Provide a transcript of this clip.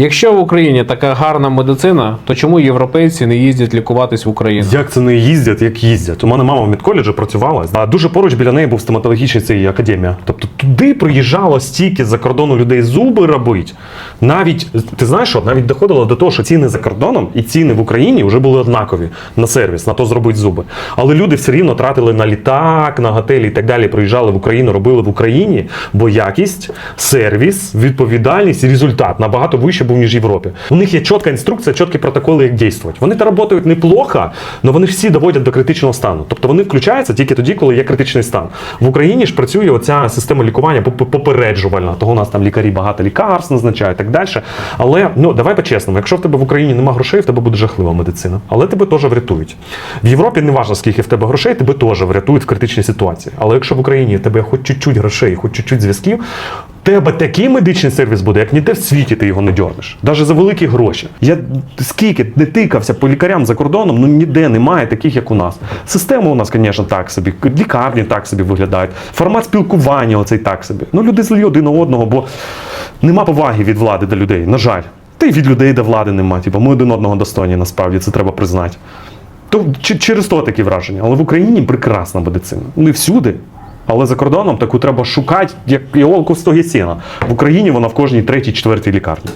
Якщо в Україні така гарна медицина, то чому європейці не їздять лікуватись в Україну? Як це не їздять, як їздять? У мене мама в медколеджі працювала, а дуже поруч біля неї був стоматологічний цей академія. Тобто туди приїжджало стільки за кордону людей зуби робити. Навіть ти знаєш, що навіть доходило до того, що ціни за кордоном і ціни в Україні вже були однакові на сервіс, на то зробити зуби. Але люди все рівно тратили на літак, на готелі і так далі. Приїжджали в Україну, робили в Україні, бо якість, сервіс, відповідальність і результат набагато вище був ніж в Європі. У них є чітка інструкція, чіткі протоколи, як дійствувати. Вони та працюють неплохо, але вони всі доводять до критичного стану. Тобто вони включаються тільки тоді, коли є критичний стан. В Україні ж працює оця система лікування попереджувальна. Того у нас там лікарі багато лікарств назначають і так далі. Але ну давай по-чесному, якщо в тебе в Україні немає грошей, в тебе буде жахлива медицина. Але тебе теж врятують. В Європі не важливо, скільки в тебе грошей, тебе теж врятують в критичній ситуації. Але якщо в Україні в тебе хоч чуть-чуть грошей, хоч чуть-чуть зв'язків, тебе такий медичний сервіс буде, як ніде в світі ти його не дьорнеш. Навіть за великі гроші. Я скільки не тикався по лікарям за кордоном, ну ніде немає таких, як у нас. Система у нас, звісно, так собі, лікарні так собі виглядають, формат спілкування оцей так собі. Ну люди злі один на одного, бо нема поваги від влади до людей, на жаль. Та й від людей до влади нема. Типу, ми один одного достойні, насправді, це треба признати. То через то такі враження. Але в Україні прекрасна медицина. Не всюди. Але за кордоном таку треба шукати, як іголку в стогі сіна. В Україні вона в кожній третій, четвертій лікарні.